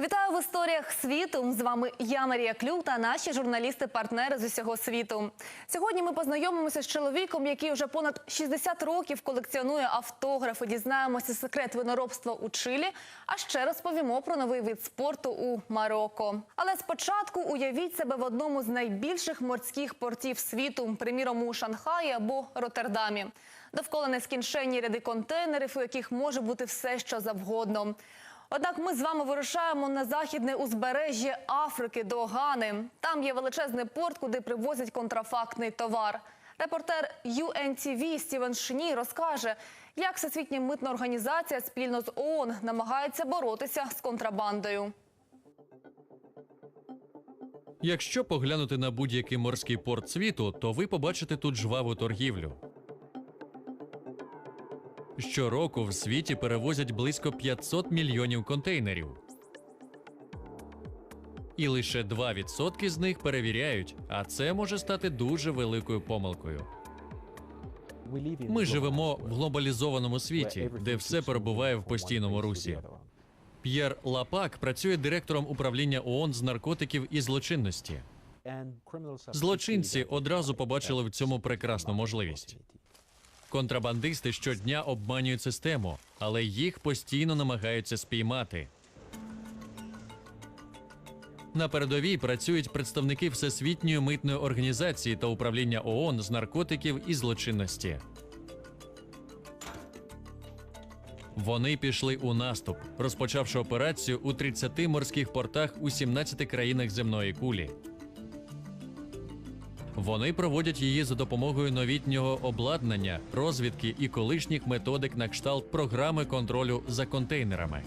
Вітаю в історіях світу. З вами я Марія Клюк та наші журналісти-партнери з усього світу. Сьогодні ми познайомимося з чоловіком, який вже понад 60 років колекціонує автографи. Дізнаємося секрет виноробства у Чилі. А ще розповімо про новий вид спорту у Марокко. Але спочатку уявіть себе в одному з найбільших морських портів світу, приміром у Шанхаї або Роттердамі. Довкола нескінченні ряди контейнерів, у яких може бути все, що завгодно. Однак ми з вами вирушаємо на західне узбережжя Африки до Гани. Там є величезний порт, куди привозять контрафактний товар. Репортер UNTV Стівен Шні розкаже, як Всесвітня митна організація спільно з ООН намагається боротися з контрабандою. Якщо поглянути на будь-який морський порт світу, то ви побачите тут жваву торгівлю. Щороку в світі перевозять близько 500 мільйонів контейнерів. І лише 2% з них перевіряють, а це може стати дуже великою помилкою. Ми живемо в глобалізованому світі, де все перебуває в постійному русі. П'єр Лапак працює директором управління ООН з наркотиків і злочинності. Злочинці одразу побачили в цьому прекрасну можливість. Контрабандисти щодня обманюють систему, але їх постійно намагаються спіймати. На передовій працюють представники Всесвітньої митної організації та управління ООН з наркотиків і злочинності. Вони пішли у наступ, розпочавши операцію у 30 морських портах у 17 країнах земної кулі. Вони проводять її за допомогою новітнього обладнання, розвідки і колишніх методик на кшталт програми контролю за контейнерами.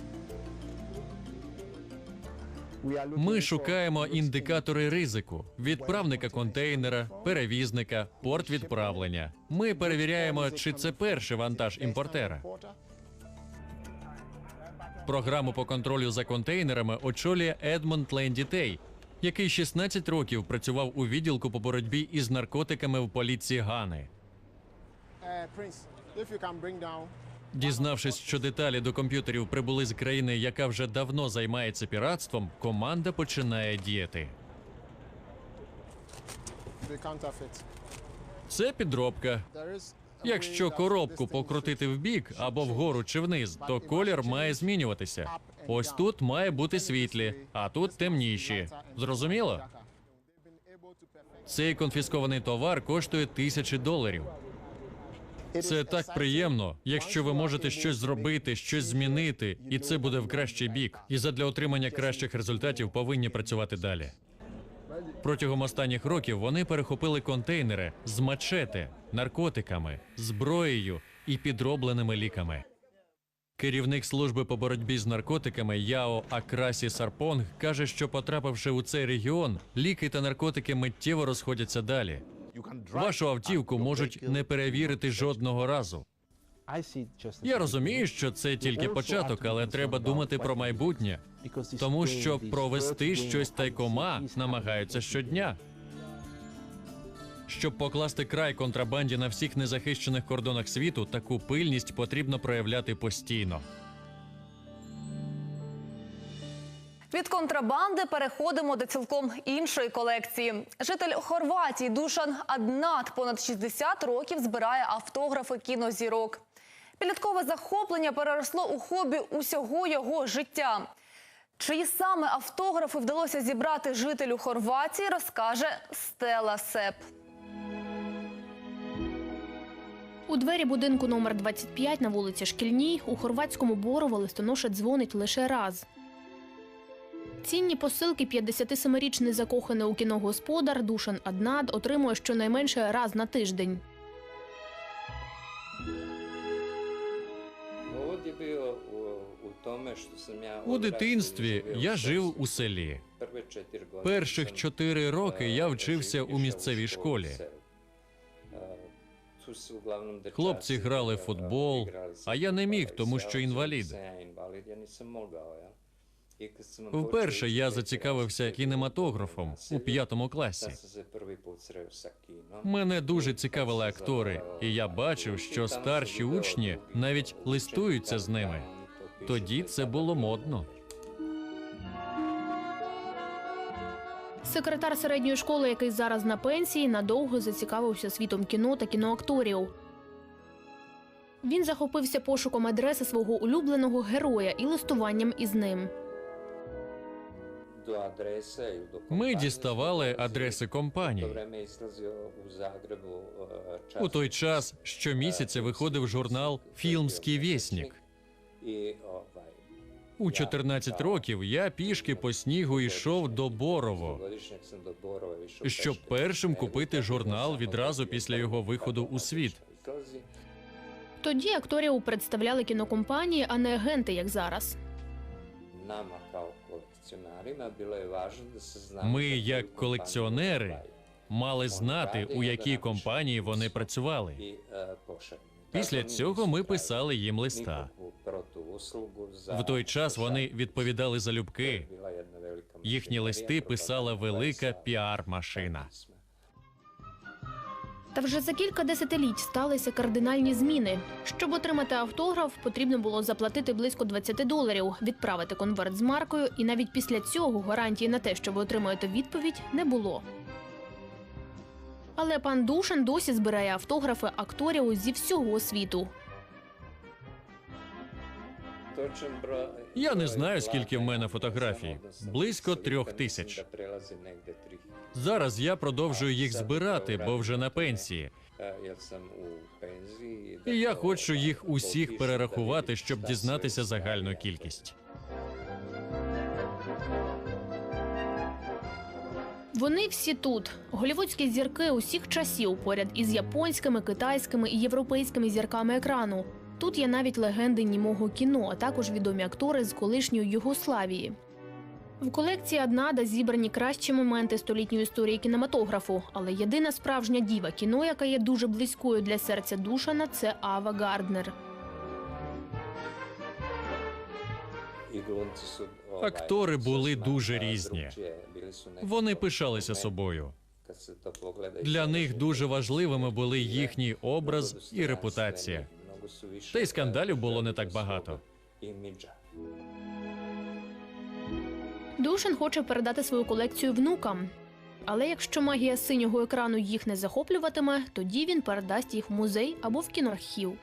Ми шукаємо індикатори ризику: відправника контейнера, перевізника, порт відправлення. Ми перевіряємо, чи це перший вантаж імпортера. Програму по контролю за контейнерами очолює Едмонд Лендітей, який 16 років працював у відділку по боротьбі із наркотиками в поліції Гани. Дізнавшись, що деталі до комп'ютерів прибули з країни, яка вже давно займається піратством, команда починає діяти. Це підробка. Якщо коробку покрутити вбік або вгору чи вниз, то колір має змінюватися. Ось тут має бути світлі, а тут темніші. Зрозуміло? Цей конфіскований товар коштує тисячі доларів. Це так приємно, якщо ви можете щось зробити, щось змінити, і це буде в кращий бік. І задля отримання кращих результатів повинні працювати далі. Протягом останніх років вони перехопили контейнери з мачете, наркотиками, зброєю і підробленими ліками. Керівник служби по боротьбі з наркотиками Яо Акрасі Сарпонг каже, що потрапивши у цей регіон, ліки та наркотики миттєво розходяться далі. Вашу автівку можуть не перевірити жодного разу. Я розумію, що це тільки початок, але треба думати про майбутнє, тому що провести щось тайкома намагаються щодня. Щоб покласти край контрабанді на всіх незахищених кордонах світу, таку пильність потрібно проявляти постійно. Від контрабанди переходимо до цілком іншої колекції. Житель Хорватії Душан Аднат понад 60 років збирає автографи кінозірок. Підліткове захоплення переросло у хобі усього його життя. Чиї саме автографи вдалося зібрати жителю Хорватії, розкаже Стела Сеп. У двері будинку номер 25 на вулиці Шкільній у хорватському Борово листоноша дзвонить лише раз. Цінні посилки 57-річний закоханий у кіно господар Душан Аднад отримує щонайменше раз на тиждень. У дитинстві я жив у селі. Перших чотири роки я вчився у місцевій школі. Хлопці грали в футбол, а я не міг, тому що інвалід. Вперше я зацікавився кінематографом у п'ятому класі. Мене дуже цікавили актори, і я бачив, що старші учні навіть листуються з ними. Тоді це було модно. Секретар середньої школи, який зараз на пенсії, надовго зацікавився світом кіно та кіноакторів. Він захопився пошуком адреси свого улюбленого героя і листуванням із ним. Ми діставали адреси у Загребу е, У той час щомісяця виходив журнал Фільмський вєснік. У 14 років я пішки по снігу йшов до Борово, щоб першим купити журнал відразу після його виходу у світ. Тоді акторів представляли кінокомпанії, а не агенти, як зараз. Ми, як колекціонери, мали знати, у якій компанії вони працювали. Після цього ми писали їм листа. В той час вони відповідали jedna velika Їхні листи писала велика піар-машина. Та вже за кілька десятиліть сталися кардинальні зміни. Щоб отримати автограф, потрібно було заплатити близько 20 доларів, відправити конверт з маркою, і навіть після цього гарантії на те, що ви отримаєте відповідь, не було. Але пан Душин досі збирає автографи акторів зі всього світу. Я не знаю, скільки в мене фотографій. Близько трьох тисяч. Зараз я продовжую їх збирати, бо вже на пенсії. І я хочу їх усіх перерахувати, щоб дізнатися загальну кількість. Вони всі тут. Голівудські зірки усіх часів поряд із японськими, китайськими і європейськими зірками екрану. Тут є навіть легенди німого кіно, а також відомі актори з колишньої Югославії. В колекції Аднада зібрані кращі моменти столітньої історії кінематографу, але єдина справжня діва кіно, яка є дуже близькою для серця Душана, це Ава Гарднер. Актори були дуже різні. Вони пишалися собою. Для них дуже важливими були їхній образ і репутація. Та й скандалів було не так багато. Душин хоче передати свою колекцію внукам. Але якщо магія синього екрану їх не захоплюватиме, тоді він передасть їх в музей або в кіноархів.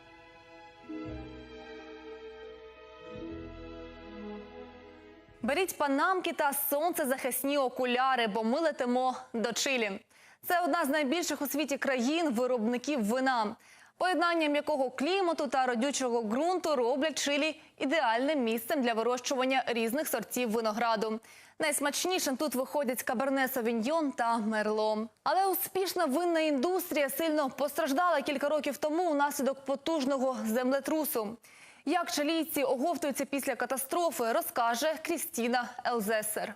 Беріть панамки та сонцезахисні окуляри, бо ми летимо до Чилі. Це одна з найбільших у світі країн виробників вина. Поєднання м'якого клімату та родючого ґрунту роблять Чилі ідеальним місцем для вирощування різних сортів винограду. Найсмачнішим тут виходять каберне Совіньйон та мерло. Але успішна винна індустрія сильно постраждала кілька років тому унаслідок потужного землетрусу. Як чилійці оговтуються після катастрофи, розкаже Крістіна Елзесер.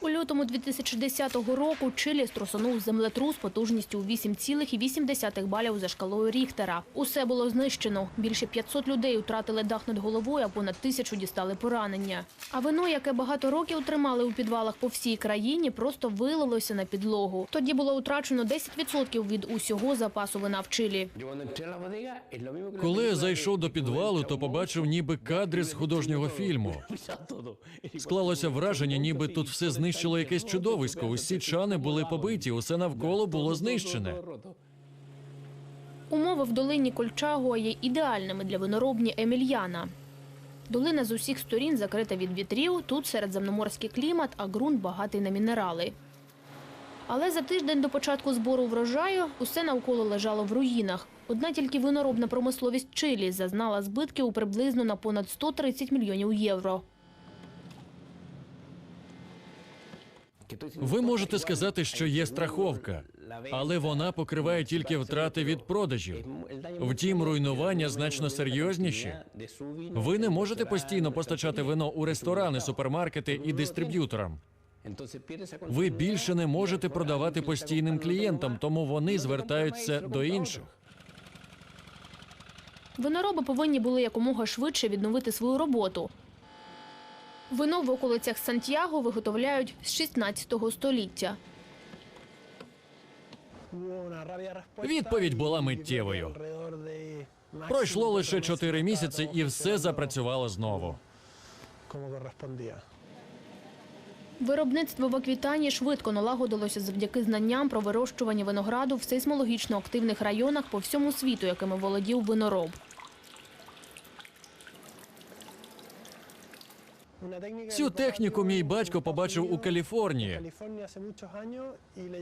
У лютому 2010 року Чилі струсонув землетрус потужністю у 8,8 балів за шкалою Ріхтера. Усе було знищено. Більше 500 людей втратили дах над головою, а понад тисячу дістали поранення. А вино, яке багато років тримали у підвалах по всій країні, просто вилилося на підлогу. Тоді було втрачено 10% від усього запасу вина в Чилі. Коли я зайшов до підвалу, то побачив ніби кадри з художнього фільму. Склалося враження, ніби тут все знищило якесь чудовисько. Усі чани були побиті, усе навколо було знищене. Умови в долині Кольчагуа є ідеальними для виноробні Емільяна. Долина з усіх сторін закрита від вітрів, тут середземноморський клімат, а ґрунт багатий на мінерали. Але за тиждень до початку збору врожаю усе навколо лежало в руїнах. Одна тільки виноробна промисловість Чилі зазнала збитків приблизно на понад 130 мільйонів євро. Ви можете сказати, що є страховка, але вона покриває тільки втрати від продажів. Втім, руйнування значно серйозніші. Ви не можете постійно постачати вино у ресторани, супермаркети і дистриб'юторам. Ви більше не можете продавати постійним клієнтам, тому вони звертаються до інших. Винороби повинні були якомога швидше відновити свою роботу. Вино в околицях Сантьяго виготовляють з 16 століття. Відповідь була миттєвою. Пройшло лише чотири місяці, і все запрацювало знову. Виробництво в Аквітанії швидко налагодилося завдяки знанням про вирощування винограду в сейсмологічно активних районах по всьому світу, якими володів винороб. Цю техніку мій батько побачив у Каліфорнії,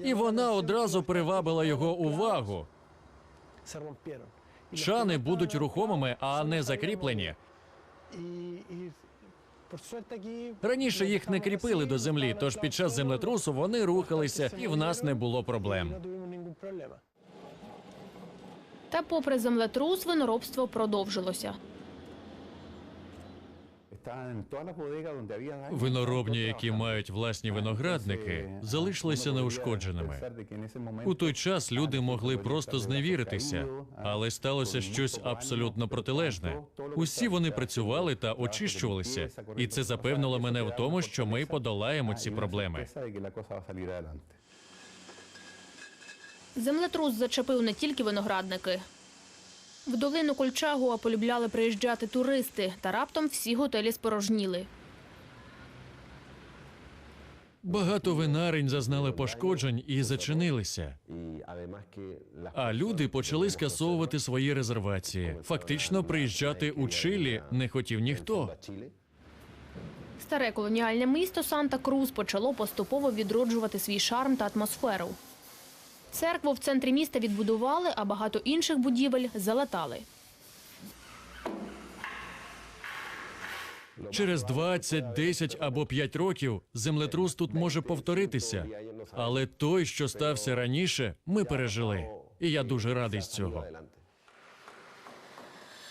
і вона одразу привабила його увагу. Чани будуть рухомими, а не закріплені. Раніше їх не кріпили до землі, тож під час землетрусу вони рухалися, і в нас не було проблем. Та попри землетрус, виноробство продовжилося. Виноробні, які мають власні виноградники, залишилися неушкодженими. У той час люди могли просто зневіритися, але сталося щось абсолютно протилежне. Усі вони працювали та очищувалися, і це запевнило мене в тому, що ми подолаємо ці проблеми. Землетрус зачепив не тільки виноградники. В долину Кольчагуа полюбляли приїжджати туристи, та раптом всі готелі спорожніли. Багато винарень зазнали пошкоджень і зачинилися. А люди почали скасовувати свої резервації. Фактично, приїжджати у Чилі не хотів ніхто. Старе колоніальне місто Санта-Крус почало поступово відроджувати свій шарм та атмосферу. Церкву в центрі міста відбудували, а багато інших будівель залатали. Через 20, 10 або 5 років землетрус тут може повторитися. Але той, що стався раніше, ми пережили. І я дуже радий з цього.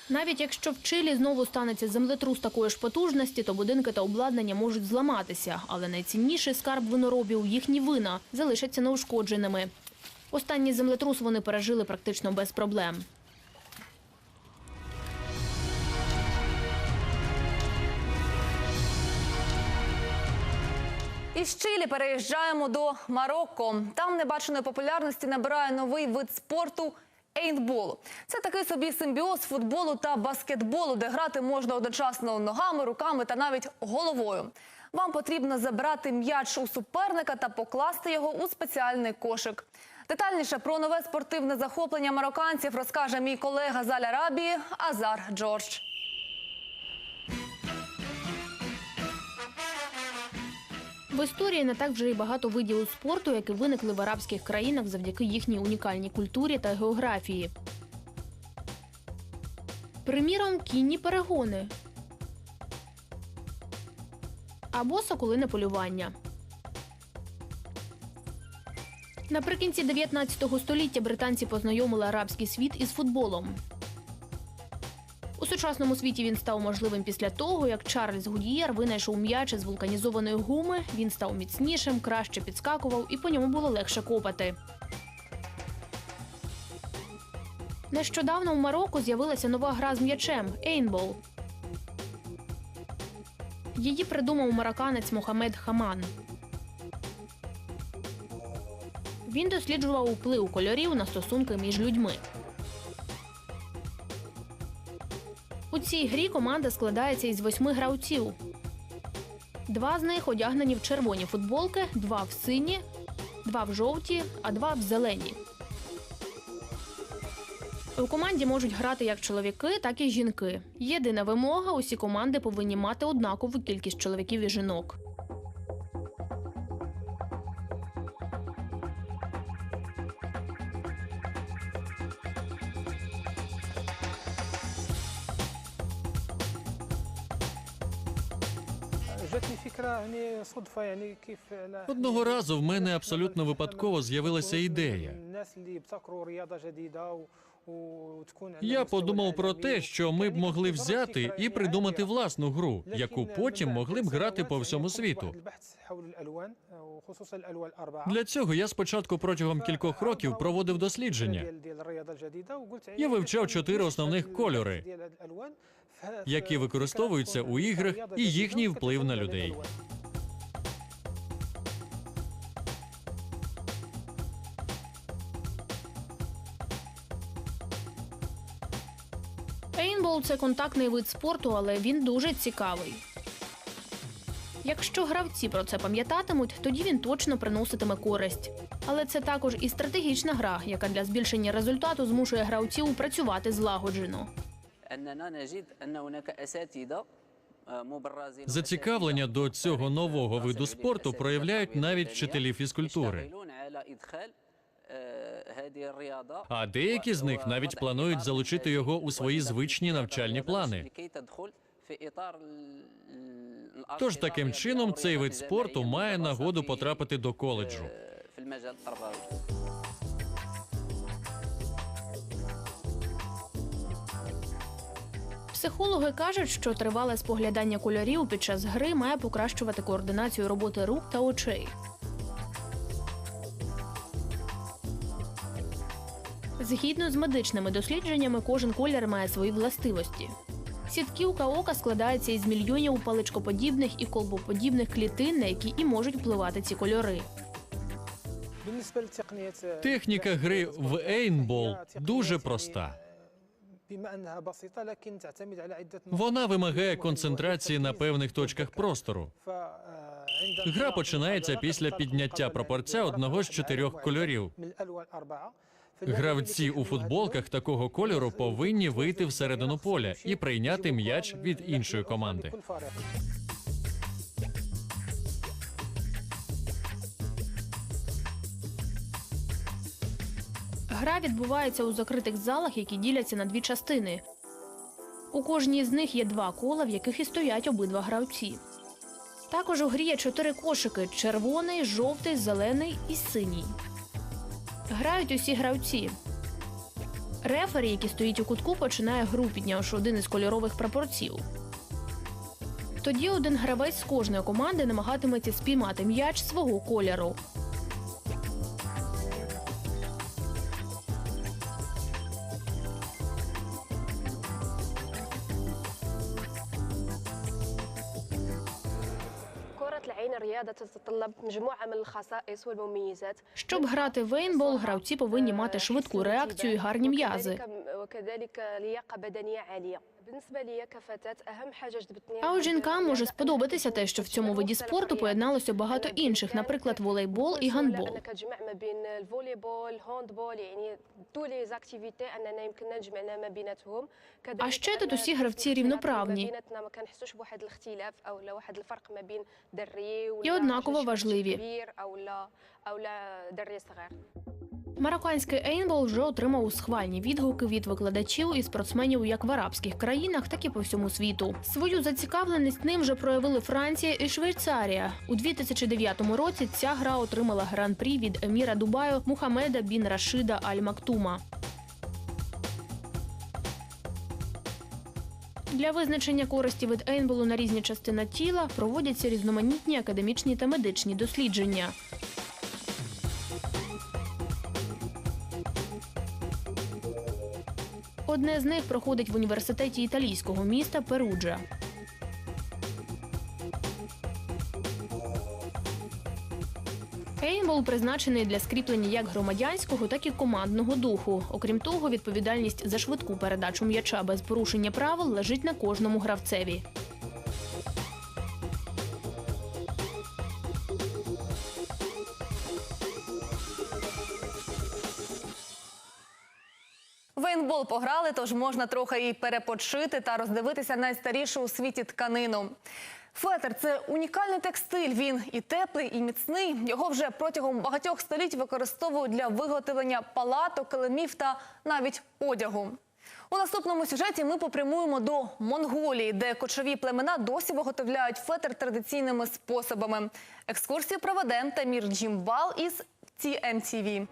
Навіть якщо в Чилі знову станеться землетрус такої ж потужності, то будинки та обладнання можуть зламатися. Але найцінніший скарб виноробів, їхні вина, залишаться неушкодженими. Останній землетрус вони пережили практично без проблем. Із Чилі переїжджаємо до Марокко. Там небаченої популярності набирає новий вид спорту. Ейнтбол. Це такий собі симбіоз футболу та баскетболу, де грати можна одночасно ногами, руками та навіть головою. Вам потрібно забрати м'яч у суперника та покласти його у спеціальний кошик. Детальніше про нове спортивне захоплення марокканців розкаже мій колега з Аль-Арабії Азар Джордж. В історії не так вже й багато видів спорту, які виникли в арабських країнах завдяки їхній унікальній культурі та географії. Приміром, кінні перегони або соколине полювання. Наприкінці 19 століття британці познайомили арабський світ із футболом. У сучасному світі він став можливим після того, як Чарльз Гудієр винайшов м'яч із вулканізованої гуми. Він став міцнішим, краще підскакував і по ньому було легше копати. Нещодавно в Марокко з'явилася нова гра з м'ячем Ейнбол. Її придумав марокканець Мохамед Хаман. Він досліджував вплив кольорів на стосунки між людьми. У цій грі команда складається із восьми гравців. Два з них одягнені в червоні футболки, два в сині, два в жовті, а два в зелені. У команді можуть грати як чоловіки, так і жінки. Єдина вимога: усі команди повинні мати однакову кількість чоловіків і жінок. Одного разу в мене абсолютно випадково з'явилася ідея. Я подумав про те, що ми б могли взяти і придумати власну гру, яку потім могли б грати по всьому світу. Для цього я спочатку протягом кількох років проводив дослідження. Я вивчав чотири основних кольори, які використовуються у іграх, і їхній вплив на людей. футболу це контактний вид спорту, але він дуже цікавий. Якщо гравці про це пам'ятатимуть, тоді він точно приноситиме користь. Але це також і стратегічна гра, яка для збільшення результату змушує гравців працювати злагоджено. Зацікавлення до цього нового виду спорту проявляють навіть вчителі фізкультури. Е, а деякі з них навіть планують залучити його у свої звичні навчальні плани. Тож таким чином цей вид спорту має нагоду потрапити до коледжу. Психологи кажуть, що тривале споглядання кольорів під час гри має покращувати координацію роботи рук та очей. Згідно з медичними дослідженнями, кожен колір має свої властивості. Сітківка ока складається із мільйонів паличкоподібних і колбоподібних клітин, на які і можуть впливати ці кольори. Техніка гри в Ейнбол дуже проста. Вона вимагає концентрації на певних точках простору. Гра починається після підняття пропорця одного з чотирьох кольорів. Гравці у футболках такого кольору повинні вийти всередину поля і прийняти м'яч від іншої команди. Гра відбувається у закритих залах, які діляться на дві частини. У кожній з них є два кола, в яких і стоять обидва гравці. Також у грі є чотири кошики: червоний, жовтий, зелений і синій. Грають усі гравці. Рефері, який стоїть у кутку, починає гру, піднявши один із кольорових прапорців. Тоді один гравець з кожної команди намагатиметься спіймати м'яч свого кольору. Щоб грати в ейнбол, гравці повинні мати швидку реакцію і гарні м'язи. А от жінкам може сподобатися те, що в цьому виді спорту поєдналося багато інших, наприклад, волейбол і гандбол. А ще тут усі гравці рівноправні. І однаково важливі. Марокканський ейнбол вже отримав схвальні відгуки від викладачів і спортсменів як в арабських країнах, так і по всьому світу. Свою зацікавленість ним вже проявили Франція і Швейцарія. У 2009 році ця гра отримала гран-прі від еміра Дубаю Мухаммеда Бін Рашида Аль Мактума. Для визначення користі від ейнболу на різні частини тіла проводяться різноманітні академічні та медичні дослідження. Одне з них проходить в університеті італійського міста Перуджа. Ейнбол призначений для скріплення як громадянського, так і командного духу. Окрім того, відповідальність за швидку передачу м'яча без порушення правил лежить на кожному гравцеві. Вейнбол пограли, тож можна трохи і перепочити та роздивитися найстарішу у світі тканину. Фетр це унікальний текстиль. Він і теплий, і міцний. Його вже протягом багатьох століть використовують для виготовлення палаток, килимів та навіть одягу. У наступному сюжеті ми попрямуємо до Монголії, де кочові племена досі виготовляють фетр традиційними способами. Екскурсію проведе Тамір Джімбал із TMTV.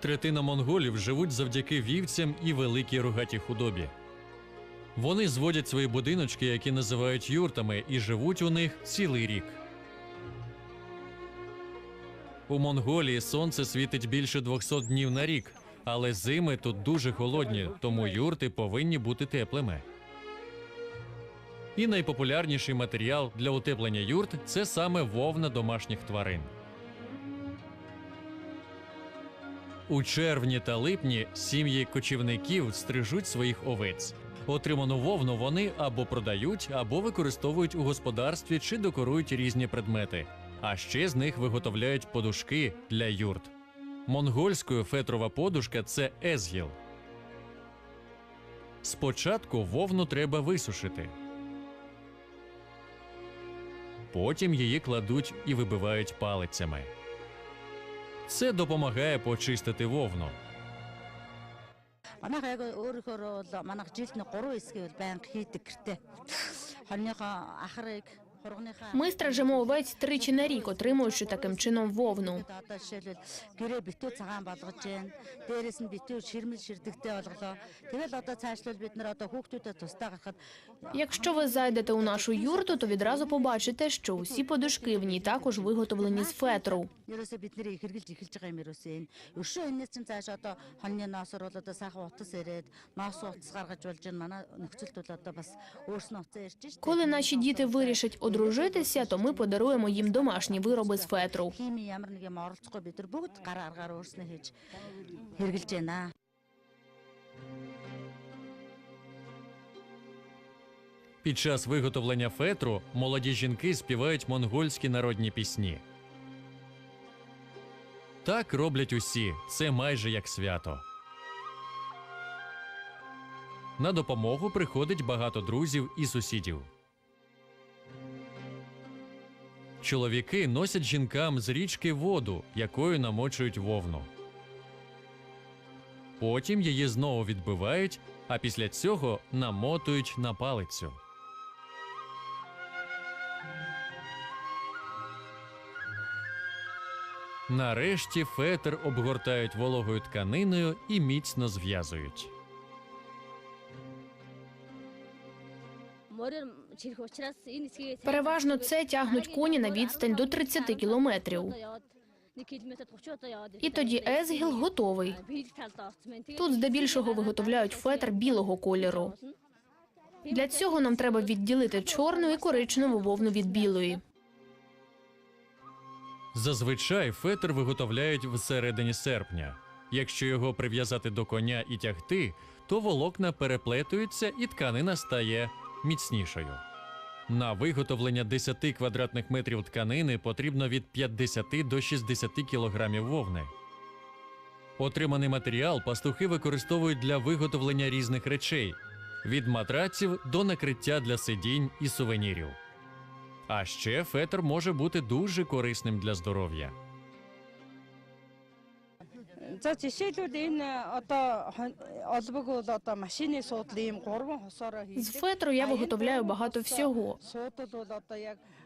Третина монголів живуть завдяки вівцям і великій рогатій худобі. Вони зводять свої будиночки, які називають юртами, і живуть у них цілий рік. У Монголії сонце світить більше 200 днів на рік, але зими тут дуже холодні, тому юрти повинні бути теплими. І найпопулярніший матеріал для утеплення юрт це саме вовна домашніх тварин. У червні та липні сім'ї кочівників стрижуть своїх овець. Отриману вовну вони або продають, або використовують у господарстві чи декорують різні предмети. А ще з них виготовляють подушки для юрт. Монгольською фетрова подушка це езгіл. Спочатку вовну треба висушити. Потім її кладуть і вибивають палицями. Це допомагає почистити вовну. Манайх яг өөрөөр бол манайх жилд нэг 3 хэсгийг байнга хийдэг гэртээ. Хоньныхоо ахрыг, хургыныхаа Ми стражимо овець тричі на рік, отримуючи таким чином вовну. Одоо жишээлбэл гэрээ битүү цагаан болгож जैन. Дээрээс нь битүү ширмэл ширдэгтэй болголоо. Тэгэл одоо цаашлал бид нар одоо хүүхдүүдэд тусдаа гарахад Якщо ви зайдете у нашу юрту, то відразу побачите, що усі подушки в ній також виготовлені з фетру. ерөөсөө бид нэрийг хэрглэж эхэлж байгаа юм ерөөсөө энэ. Өшөө энэс чинь цааш одоо хоньны ноосор бол одоо сайхан утас ирээд ноос утас гаргаж болж байна. Манай нөхцөлд бол одоо бас өөрснөө утас ирж штэ. Коли наші діти вирішать одружитися, то ми подаруємо їм домашні вироби з фетру. хими ямар нэг юм оролцохгүй бид нар бүгд гараа аргаар өөрснөө хийж хэрглэж байна. Під час виготовлення фетру молоді жінки співають монгольські народні пісні. Так роблять усі. Це майже як свято. На допомогу приходить багато друзів і сусідів. Чоловіки носять жінкам з річки воду, якою намочують вовну. Потім її знову відбивають, а після цього намотують на палицю. Нарешті фетр обгортають вологою тканиною і міцно зв'язують. Переважно це тягнуть коні на відстань до 30 кілометрів. І тоді езгіл готовий. Тут здебільшого виготовляють фетр білого кольору. Для цього нам треба відділити чорну і коричневу вовну від білої. Зазвичай фетр виготовляють всередині серпня. Якщо його прив'язати до коня і тягти, то волокна переплетуються і тканина стає міцнішою. На виготовлення 10 квадратних метрів тканини потрібно від 50 до 60 кілограмів вовни. Отриманий матеріал пастухи використовують для виготовлення різних речей від матраців до накриття для сидінь і сувенірів. А ще фетр може бути дуже корисним для здоров'я. За жишээлбэл энэ одоо хон- олбог бол одоо машины суудлын ийм гурван хосоороо З хийдэг. фетру я виготовляю багато всього. Суудал бол одоо яг а, химийн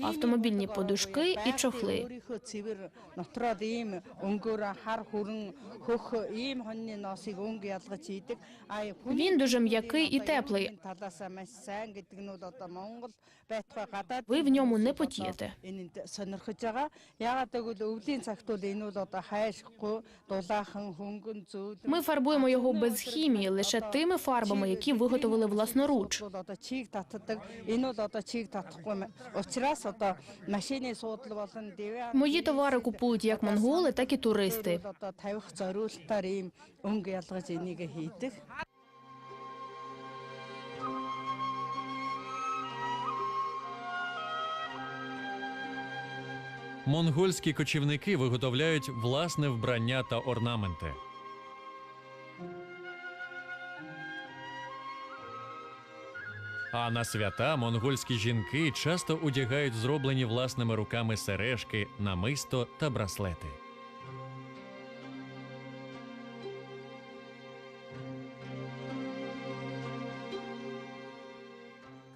Автомобільні бодлогоор подушки і байгалийн чохли. Өөрийнхөө цэвэр нотроод ийм өнгөөр хар хүрэн хөх ийм хоньны ноосыг өнгө ялгаж хийдэг. А хүний Він дуже м'який і одоо теплий. энэ талаасаа маш сайн гэдэг нь бол одоо Монгол байтугай гадаад Ви в ньому не потієте. энэнд сонирхож байгаа. Яагаад гэвэл өвлийн цагт бол энэ бол одоо хайшихгүй дулаахан хөнгөн зүүд Ми фарбуємо його без хімії, лише тими фарбами, які виготовили власноруч. бол одоо чийг татдаг. Энэ бол одоо чийг татахгүй ма- учраас одоо машины суудлал болон дэвэ Мої товари купують як монголи, так і туристи. одоо тавих зориултаар ийм өнгө ялгаж энийг хийдэг. Монгольські кочівники виготовляють власне вбрання та орнаменти. А на свята монгольські жінки часто одягають зроблені власними руками сережки, намисто та браслети.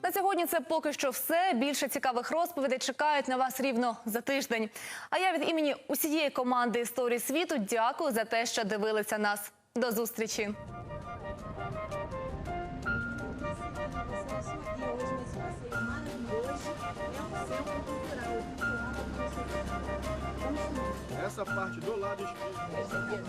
На сьогодні це поки що все. Більше цікавих розповідей чекають на вас рівно за тиждень. А я від імені усієї команди історії світу дякую за те, що дивилися нас. До зустрічі. Essa parte do lado esquerdo.